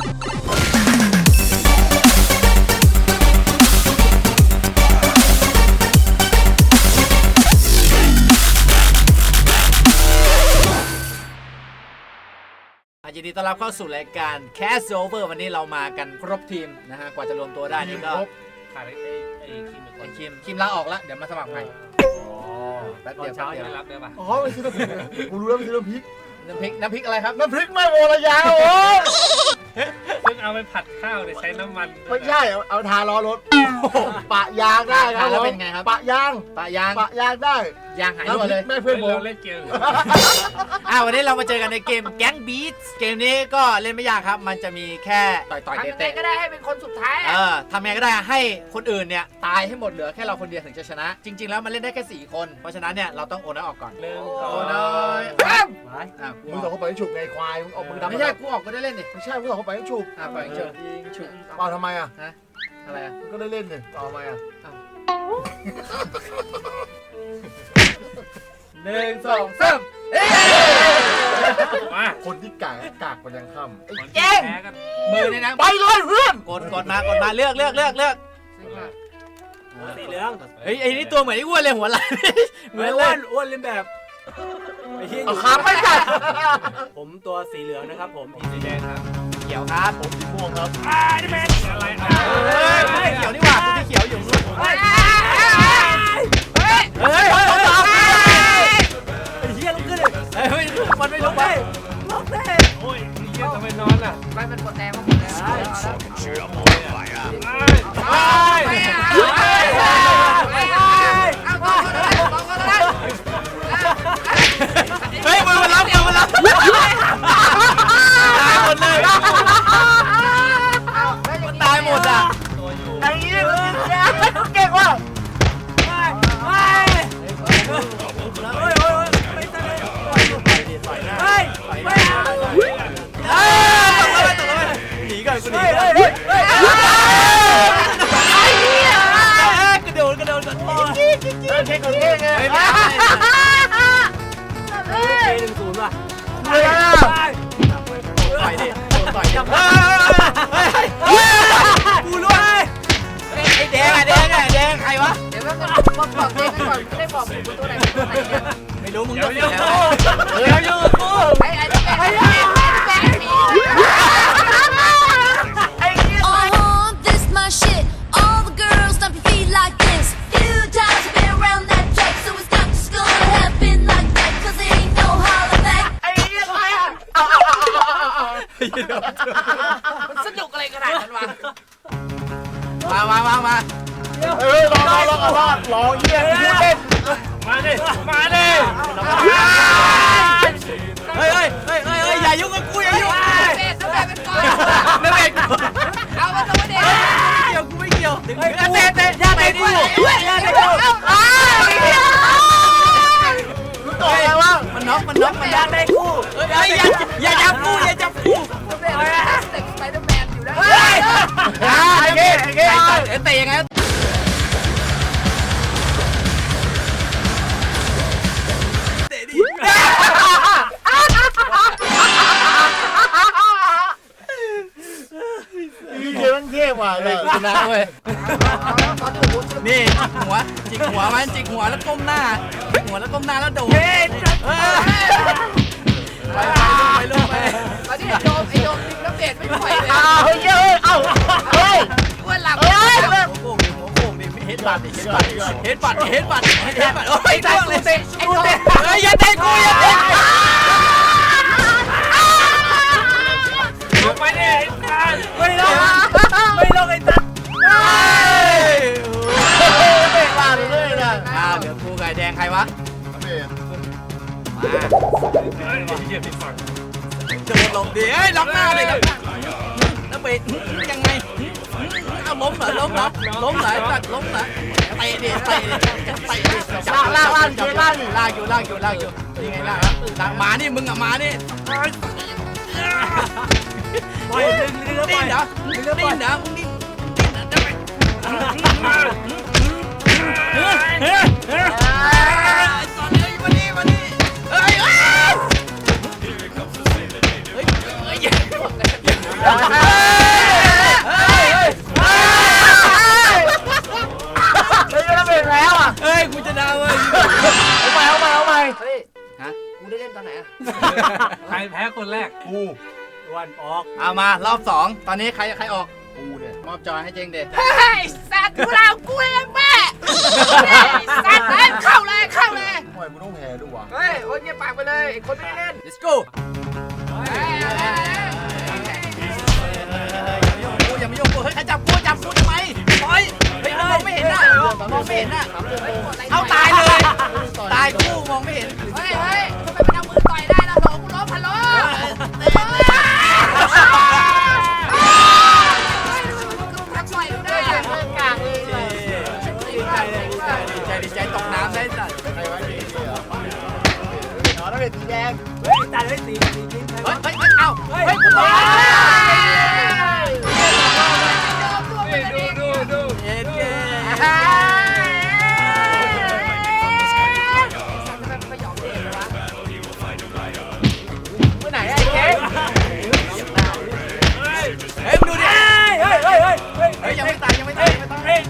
อะยินดีต้อนรับเข้าสู่รายการ Cast Over วันนี้เรามากันครบทีมนะฮะ กว่าจะรวมตัวได้นี่ก็ขาดไอ้ไอ้ไอ้คิมอีกคไอ้นคิมคิมลาออกแล้ว เดี๋ยวมาสมัครใหม่แป๊บตอเดีนยวเช้าแป๊บเดียัยวงไม่รับได้ปะอ๋อมันคือน้ำพริกกูรู้แล้วมันคือน้ำพริกน้ำพริกน้ำพริกอะไรครับน้ำพริกไม่โมระยาโอ้ยซึ่งเอาไปผัดข้าวเนี่ยใช้น้ำมันไม่ใช่เอาเอาทาล้อรถปะยางได้ครับทาแล้วผมเป็นไงครับ ปะยางปะยางปะยางได้ยางหายรั่วเลยไม่เพื่เพื่ออนนผมเราเล่นเกมอะวันนี้เรามาเจอกันในเกม Gang Beats เกมนี้ก็เล่นไม่ยากครับ มันจะมีแค่ต่อยต่อยทำยังไงเตะก็ได้ให้เป็นคนสุดท้ายๆเออะอทำยังไงก็ได้ให้คนอื่นเนี่ยตายให้หมดเหลือแค่เราคนเดียวถึงจะชนะ จริง ๆ แล้วมันเล่นได้แค่4คน เพราะฉะนั้นเนี่ยเราต้องโอนน้อยออกก่อนหนึ่งสโอองน้อยอ้าวอะกูมึงอสอองกคนไปให้ฉุกไงควายมึงออกมือดำไม่ใช่กูออกก็ได้เล่นดิ ไม่ใช่มึงสองคนไปให้ฉุกอะปล่อยยิงฉุกยิงฉุกเปล่าทำไมอะอะไรอะมึงก็ได้เล่นนี่ต่อทำไมอะหนึ่งสองสามมาคนที่กากกากมันยังค่ำไอ้คนที่แพ้กันมือเนี่ยนะไปเลยเพื่อนกดกดมากดมาเลือกเลือกเลือกเลือกสีเหลืองเฮ้ยไอ้นี่ตัวเหมือนไอ้อ้วนเลยหัวไหล่เหมือนเลอ้วยนอ้วนเล่นแบบไอ้เหี้ยอเอายู่ขาไม่กัดผมตัวสีเหลืองนะครับผมอีสีแดงครับเขียวครับ ผมสีม่วงครับอะไรอะเฮ้ยไม่ใช่เขียวนี่หว่าคุณที่เขียวอยู่นู่นเฮ้ยเฮ้ยเฮ้ยเฮ้ยไอ้เหี้ยลุกขึ้นเลยเฮ้ยมันไม่ลุกไปลุกได้โอ้ยเหี้ยทำไมนอนอะไม่มันกดแรงมมาหมดแล้ว ตกเลยตกเลยหนีก่อนกูหนีเฮ้ยก่อนเฮ้ยเฮ้ยกระโดดกระโดดก่อนเออเก่งกว่า มันสนุกอะไรขนาดนั้นวะมามามามาเฮ้ยรอรอรอรอรอเยี่ยมพูดเล่นมาดิมาดิเฮ้ยเฮ้ยเฮ้ยเฮ้ยเฮ้ยอย่ายุ่งกับกูอย่ายุ่งเบสตัวแม่เป็นก่อนไม่เป็นเอามาตัวเด็กเกี่ยวกูไม่เกี่ยวเฮ้ยเตะเตะย่าเตะกูย่าเตะกูมึง ต่ออะไรวะมันน็อกมันน็อกมันยากเตะกูเฮ้ยอย่าอย่าจับกูอย่าจับกูตัวแม่เด็กสไปเดอร์แมนอยู่นะอ่าไอ้เก้ไอ้เก้เตะเตะยังไงมีเกมมันเทพว่ะเฮ้ยกูชนะเว้ยตอนถูกนี่จิกหัวจิกหัวมันจิกหัวแล้วก้มหน้า หัวแล้วก้มหน้าแล้วโดดเฮ้ยไปไปลงไปลงไปตอนที่ไอ้โดมไอ้โดมดึงแล้วเบสไม่ปล่อยเลยอ้าวเฮ้ยเฮ้ยเอ้าเฮ้ยอ้วนหลับเฮ้ยหัวโป่งดิหัวโป่งดิเฮดบัตดิเฮดบัตเฮดบัตเฮดบัตเฮดบัตโอ้ยจ้วงเลยไอ้โดมเฮ้ยอย่าเตะกูอย่าเตะลงไปดิไอ้ตายไม่ลงไม่ลงไอ้ตั๊ก เฮ้ยเหี้ยผิดฝั่งจะลงดิเฮ้ยล็อกหน้าเลยล็อกหน้าแล้วเบรยังไงเอาล้มเหรอล้มเหรอล้มเหรอตัดล้มเหรอเตะดิเตะดิเตะดิลากลากลากเกลากลากอยู่ลากอยู่ลากอยู่ยังไงลากลากมานี่มึงอะมานี่ปล่อยดึงดึงแล้วปดิ้ล่อนยเหรอดึงแล้วปล่ดิ้อยนเหรอมึงดิ้นดิ้นเหรอเฮ้ยเฮ้ยเฮ้ย เฮ้ยเราเป็นแล้วอะเฮ้ยกูจะดาวเว้ยเอาใหม่เอาใหม่เอาใหม่เฮ้ยฮะกูได้เล่นตอนไหนอะใครแพ้คนแรกกูวันออกเอามารอบสองตอนนี้ใครใครออกกูเนี่ยมอบจอยให้เจงเด็ดเฮ้ยสัตว์กูเรากูเองแม่สัตว์เข้าเลยเข้าเลยห่วยมึงต้องแพ้ด้วยวะเฮ้ยคนเงียบปากไปเลยคนไม่ได้เล่น let's go เฮ้ยเฮ้ยเฮ้ยอย่ามายุ่งกูเฮ้ยใครจับกูจับกูทำไมปล่อยเฮ้ยมองไม่เห็นน่ะมองไม่เห็นน่ะเอาตายเลย ตายคู่มองไม่เห็นเฮ้ยเฮ้ยทำไมมันเอามือต่อยได้ล่ะหลงกูล้มพันล้อทำต่อยได้กากเลยดีใจเลยดีใจดีใจดีใจตกน้ำได้สัตว์ งเป็นสีแดงเฮ้ยตัดเลยตีตีตีเฮ้ยเฮ้ยเฮ้ยเอ้าเฮ้ยเฮ้ยกูตกดูดูดูเย็นเกเมื่อไหนไอ้เจ๊เฮ้ยมึงดูดิเฮ้ยเฮ้ยเฮ้ยเฮ้ยยังไม่ตายยังไม่ตายยังไม่ตายเฮ้ย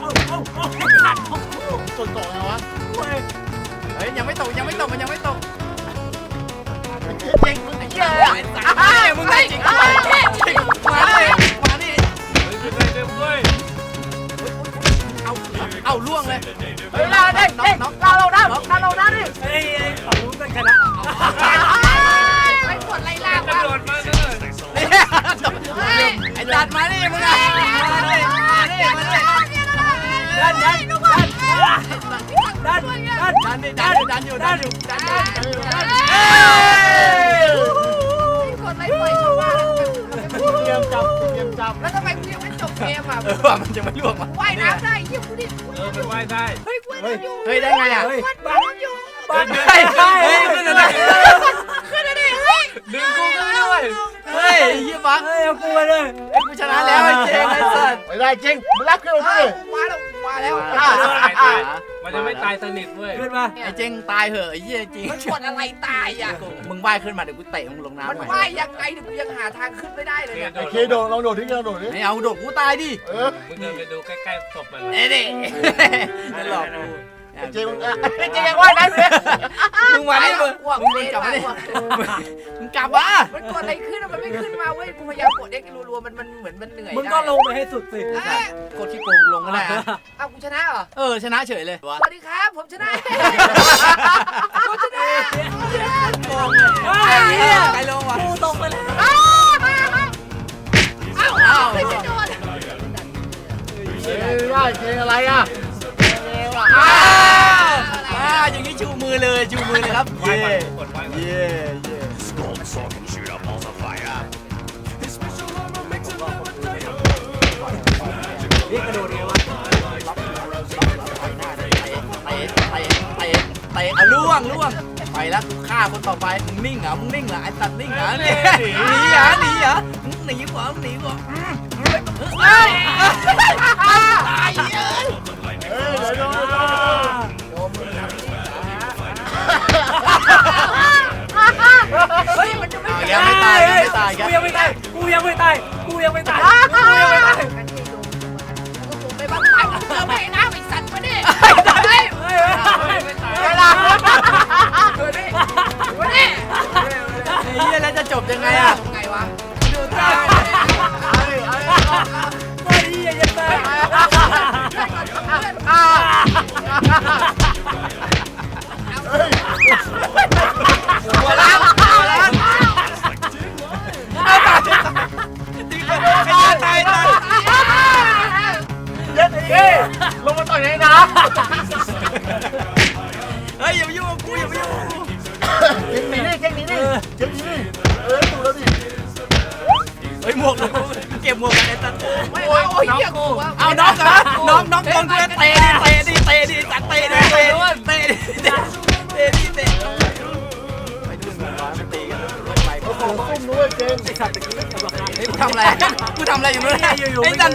เอาเอาเอาตัดเอาตกตกไงวะเฮ้ยเฮ้ยยังไม่ตกยังไม่ตกมันยังไม่ตกาล่วงเลยเฮ้ยเราได้เฮ้ยเราเราได้เราเราได้ดิเฮ้ยเฮ้ยฝั่งนู้นก็ชนะไอ้กดไล่ล่ากกระวะโดดมาเลยนี่ไอ้จัดมาดิมึงอะมาดิมาดิมาดิดันดันดันดันดันดันดิดันดันอยู่ดันอยู่ดันอยู่ดันก จับเตรียมจับแล้วทำไมกูยังไม่จบเกมอะเออว่ามันจะไม่ล่วงมาว่ายน้ำได้เยี่ยมกูดิเออมันว่ายได้เฮ้ยกูว่ายน้ำอยู่เฮ้ยได้ไงอะเฮ้ยว่ายน้ำอยู่บ้านเฮ้ยเฮ้ยขึ้นเลยขึ้นเลยดิเฮ้ยดึงกูขึ้นด้วยเฮ้ยเยี่ยบังเฮ้ยเอากูไปเลยไอ้กูชนะแล้วไอ้เจงไอ้สัตว์ไม่ได้เจ๊งมึงรับขึ้นมาเฮ้ดิยมาแล้วมาแล้วตายตาย มันจะไม่ตายสนิทเว้ยขึ้นมา ไอ้เจงตายเหอะไอ้เหี้ยจริงมันกดอะไรตายอะ มึงว่ายขึ้นมาเดี๋ยวกูเตะมึงลงมันน้ำใหม่ว่ายยังไงเนี่ยกูยังหาทางขึ้นไม่ได้เลยเนี่ยไอ้เคโดดลองโดดที่ลองโดดดิไม่เอาโดดกูตายดิเออมึงเดินไปดูใกล้ๆศพมันเอ้ดิไม่หลอกกู เจ๊งมึงอะเจ๊งยังว่ายน้ำเลยมึงมาดิมึงมึงกลับมาดิมึงกลับมามันกดอะไรขึ้นอะมันไม่ขึ้นมาเว้ยกูพยายามกดเอ็กซ์รัวๆมันมันเหมือนมันเหนื่อยมึงก็ลงไปให้สุดสิเอ้ยกดที่โกงลงก็ได้อะเอากูชนะเหรอเออชนะเฉยเลยสวัสดีครับผมชนะผมชนะผมชนะโกงเลยไอ้เหี้ยใครลงวะกูตกไปแล้วอ้าวอ้าวอ้าวไม่โดนเอ้ยได้เจ๊งอะไรอะอ้าว อ้าวอย่างนี้ชูมือเลยชูมือเลยครับว่ายเย่ก่อนกดว่ายก่อนเย่เย่นี่กระโดดไงวะเตะเตะเตะเตะเตะเอาล่วงล่วงไปแล้วกูฆ่าคนต่อไปมึงนิ่งเหรอมึงนิ่งเหรอไอ้ตัดนิ่งเหรอหนีเหรอหนีเหรอหนีกว่าหนีกว่าเฮ้ยตายเยอะ ยมันจะไม่ยังไม่ตายยังไม่ตายกูยังไม่ตายกูยังไม่ตายกูยังไม่ตายกูยังไม่ตายกันที่โดนกูไปบ้านตายเออไม่นะไอ้สัตว์มาดิเฮ้ยเฮ้ยเฮ้ยเวลาเฮ้ยมาดิไอ้เหี้ยแล้วจะจบยังไงอะไงวะดูท่าเอ้ยเอ้ยเฮ้ยอย่าอย่าตาย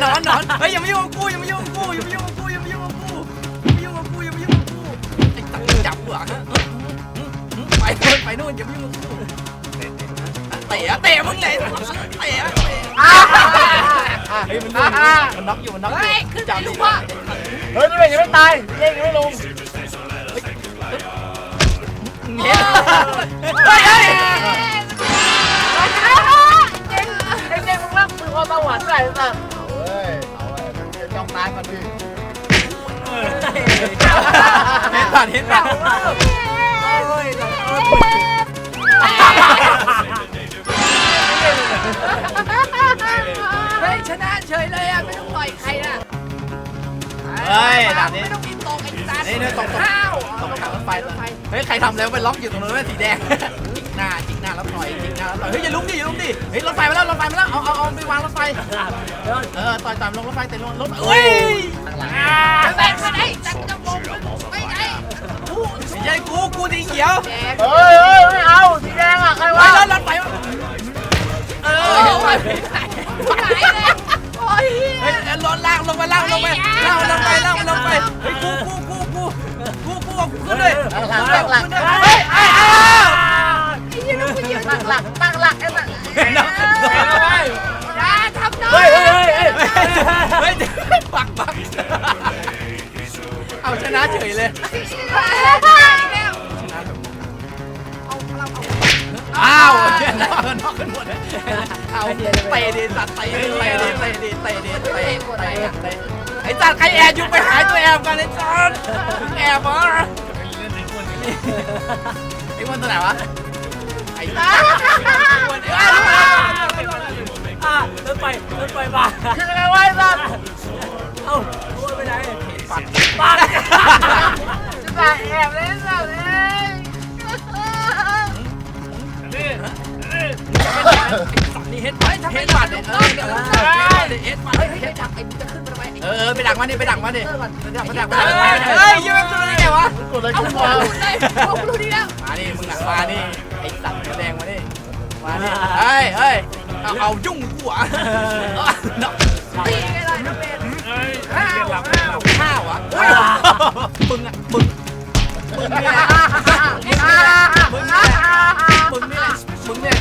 นอนนอนเฮ้ยอย่ามายุ่งกับกูอย่ามายุ่งกับกูอย่ามายุ่งกับกูอย่ามายุ่งกับกูอย่ามายุ่งกับกูอย่ามายุ่งกับกูไอ้ตังจับกูอะไปนู่นไปนู่นอย่ามายุ่งกับกูเตะเตะมึงไงเตะเตะเฮ้ยมันมันน็อกอยู่มันน็อกอเฮ้ยยู่ขึ้นไปลูกพ่อเฮ้ยนี่เป็นยังไม่ตายเจ๊งยังไม่ลงเฮ้ยเฮ้ยเฮ้ยสวรรค์ไหนสัตว์เฮ้ยเยเอาไว้จะจ้องตายก่อนดิเห็นป่ะเห็นป่ะโอ้ยโอ้ยเฮ้ยชนะเฉยเลยอะ ไม่ต้องต่อยใครนะเฮ้ยด่านนี้ไม่ต้องกินตกไอ้สัตว์นี่เนี่ยตกตกข้าวตกทางรถไฟเฮ้ย ใครทำแล้วไปล็อกอยู่ตรงนู้นสีแดง หน้าจิกหน้าแล้วต่อยจิกหน้าแล้วต่อยเฮ้ยอย่าลุกดิอย่าลุกดิเฮ้ยรถไฟมาแล้วรถไฟมาแล้วเอาเอาเอาไปวางรถไฟเออต่อยต่อยลงรถไฟเตะลงรถเฮ้ยจะแบ่งไปไหนจังจะมองไปไหนสีใหญ่กูกูสีเขียวแดงเฮ้ยเฮ้ยไม่เอาสีแดงอะใครเฮ้วะยรถรถไฟมาเอเอออไปไหนไหนเลยโอ้ยเฮ้ยรถล่างลงไปล่างลงไปล่างลงไปล่างลงไป ไอ้สัตว์ใครแอบอยู่ไปหายตัวแอบกันไอ้สัตว์แอบมาไอ้วันตัวไหนวะไอ้ตว์ไอ้วันไอ้วันอะรถไฟรถไฟมาคือยังไงวะไอ้สัตว์เอ้าโอ้ยไปไหนปัดบ้าจะตายแอบเลยสัตว์เอ้ย นี่เฮ็ดไปเฮ็ดปัดเออเฮ็ดปัดเฮ้ยเฮ้ยดักไอ้จะขึ้นไปทำไมเออไปดักมันดิไปดักมันดิไปดักไปดักมันเฮ้ยยังไม่ตัวนี้ไงวะกดอะไรเอาขึ้นหัวมาเลยหัวหลุดดีแล้วมาดิมึงหนักมาดิไอ้สัตว์แดงมาดิมาดิเฮ้ยเฮ้ยเอายุ่งกูอะ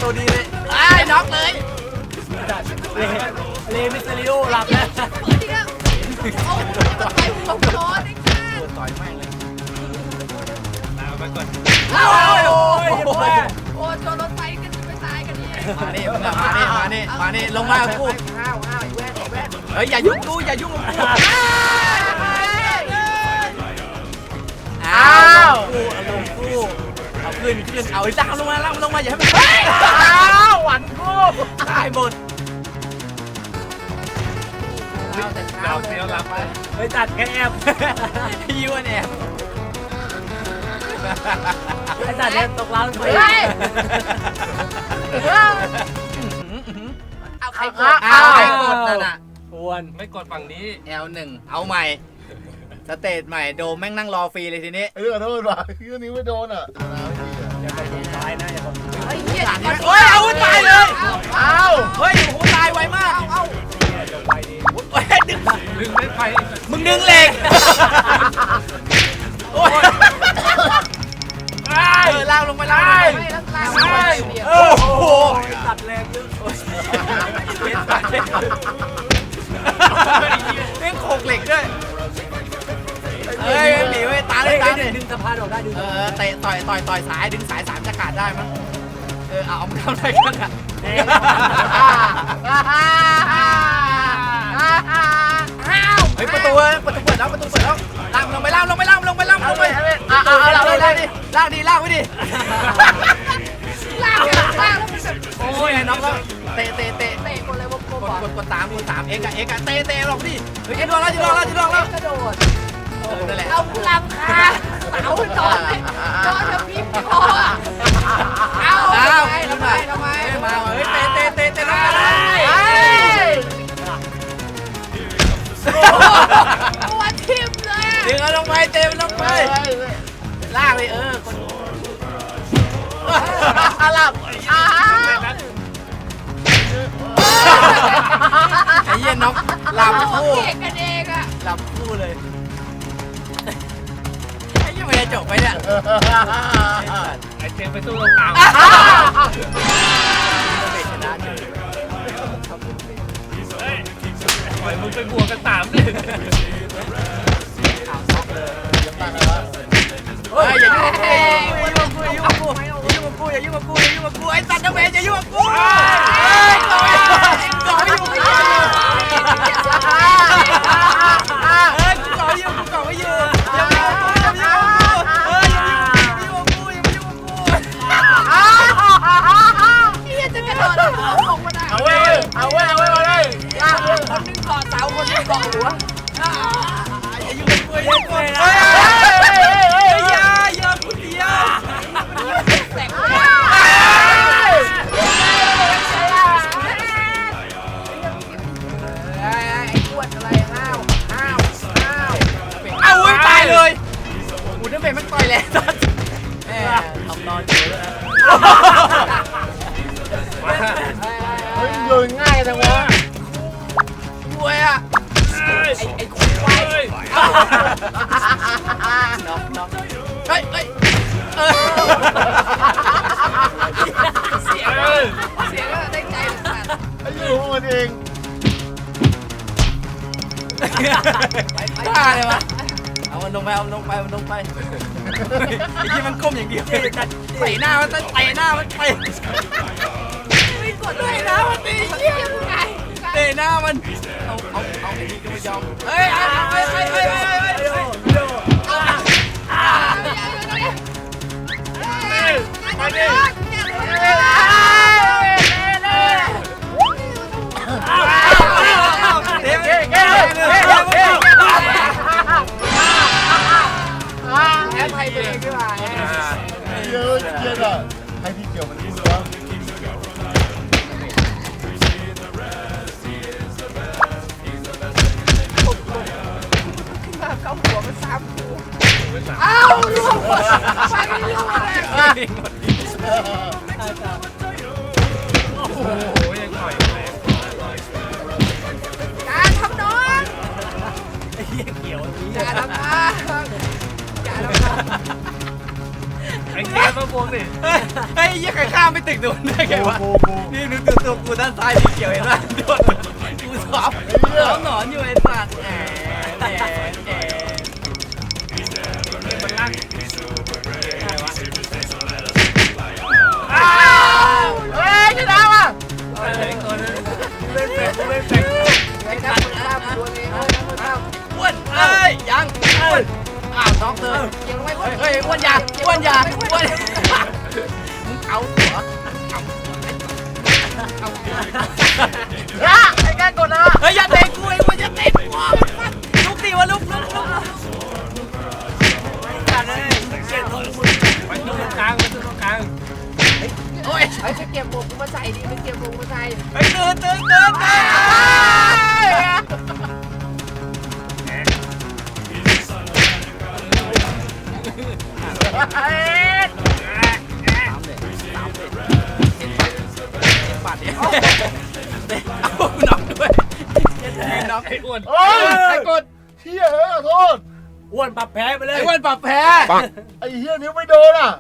ตัวดีเลยไอ้น็อกเลยเลเลมิสเตอริโอหลับแล้วเปิดดีแล้วเอาจะไปหัวคอได้ค่ะตัวต่อยแม่งเลยเอาโอ้โอ้ยยโอ้ยโอ้ชนรถไฟกันจะไปตายกันนี่มาดิมึงอะมาดิมาดิมาดิลงมากูห้าวห้าวไอ้แว่นไอ้แว่นเฮ้ยอย่ายุ่งกูอย่ายุ่งกูอ้ เอาขึ้นขึ้นเอาไอ้ดาวลงมาล่างลงมาอย่าให้มันเฮ้ยอ้าวหวันกูตายหมดเอาแต่เช้าเลยไปตัดแกแอบพี่วันแอบไปตัดเนี่ยตกรางรถไฟเฮ้ยเอาใครกดอ้าวไอ้กดนั่นน่ะควรไม่กดฝั่งนี้ L1 เอาใหม่สเตจใหม่โดมแม่งนั่งรอฟรีเลยทีนี้ เออขอโทษว่ะคือนิ้วไม่โดนอะ ดึงดึงไม่ไปมึงดึงเหล็กโอ้ยเออลากลงไปลากลงไปไม่แล้วลากไปเดียวโอ้โหตัดแรงเยอะเล่นโขกเหล็กด้วยเฮ้ยหนีไปตาเลยตาเลยดึงสะพานออกได้ดึงเออเตะต่อยต่อยต่อยสายดึงสายสามจะขาดได้มั้งเออเอามึงทำอะไรกันอะ เฮ้ยประตูประตูเปิดแล้วประตูเปิดแล้วลากลงไปล่างลงไปล่างลงไปล่างลงไปอะอะอะลากเราลากเลยดิลากดิลากไว้ดิลากลากแล้วมันแบบโอ้ยน้องแล้วเตะเตะเตะเตะคนเลยวงกลมกดอะกดกดสามกดสามเอ็กอะเอ็กอะเตะเตะหลอกดิเฮ้ยจะลองแล้วจะลองแล้วจะลองแล้วกระโดดเออนั่นแหละเอาลำคาเอาจอดเลยจอดจะพิมพ์คอเอาอ้าวทำไมทำไมทำไมมาเฮ้ยเตะเตะเตะเตะลงไป ตัวทิมเลยดึงเอาลงไปเตะมันลงไปลากเลยเออคนอาลับอ้าไอ้เหี้ยน็อกหลับคู่เก่งกันเองอะหลับคู่เลยไอ้เหี้ยมันจะจบไหมเนี่ยไอเจมไปสู้ตรงกลาง ชนะเฉย ปล่อยมึงไปบวกกันสามดิเฮ้ยอย่ายุ่งกับกูอย่ายุ่งกับกูอย่ายุ่งกับกูอย่ายุ่งกับกูอย่ายุ่งกับกูอย่ายุ่งกับกูไอ้สัตว์นะเว้ยอย่ายุ่งกับกู 诶打 มันลงไปเอามันลงไปเอามันลงไปไอ้ที่มันก้มอย่างเดียวเตะหน้ามันเตะหน้ามันเตะไม่กดเลยนะวันนี้เยี่ยมไงเตะหน้ามันเอาเอาเอาไอ้นี่ก็ไม่ยอมเฮ้ยเอาเอาเฮ้ยเฮ้ยเฮ้ยเฮ้ยเฮ้ยเฮ้ยไปดิ ไทยไปเลยพี่ว่าเยอะเยอะอะให้พี่เกี่ยวมันพูดวะเข้าหัวมันซ้ำกูอ้าวล่วงหมดไปไม่ล่วงเลยโอ้โหยังต่อยเลยการทำน้องไอ้เหี้ยเกี่ยวอย่าทำน้อ ไอ้เกมต้องพวงดิเฮ้ยยี่ใครข้ามไปตึกโดนได้ไงวะกูกูนี่นึกตัวตัวกูด้านซ้ายสีเขียวเห็นป่ะโดน ฮ้ยเฮ้ยอ้วนอยาอ้วนอยาอ้วนมึงเอาหัวเอาเอาหัวไอ้แกกดนะเฮ้ยอย่าเตะกูไอ้อ้วนอย่าเตะกูลุกดิวะลุกลุกลุกกันเลยเจ็ดตัวมึงไปตรงกลางไปตรงกลางโอ้ยไอ้ไปเก็บหมวกกูมาใส่ดิไปเก็บหมวกมาใส่ เฮ้ยตื่นตื่นตื่นตื่น น็อกไอ้อ้วนโอ้ยไอ้กดเฮียเออขอโทษอ้วนปรับแพ้ไปเลยไอ้อ้วนปรับแพ้ ไอ้เฮียนิ้วไม่โดนอะ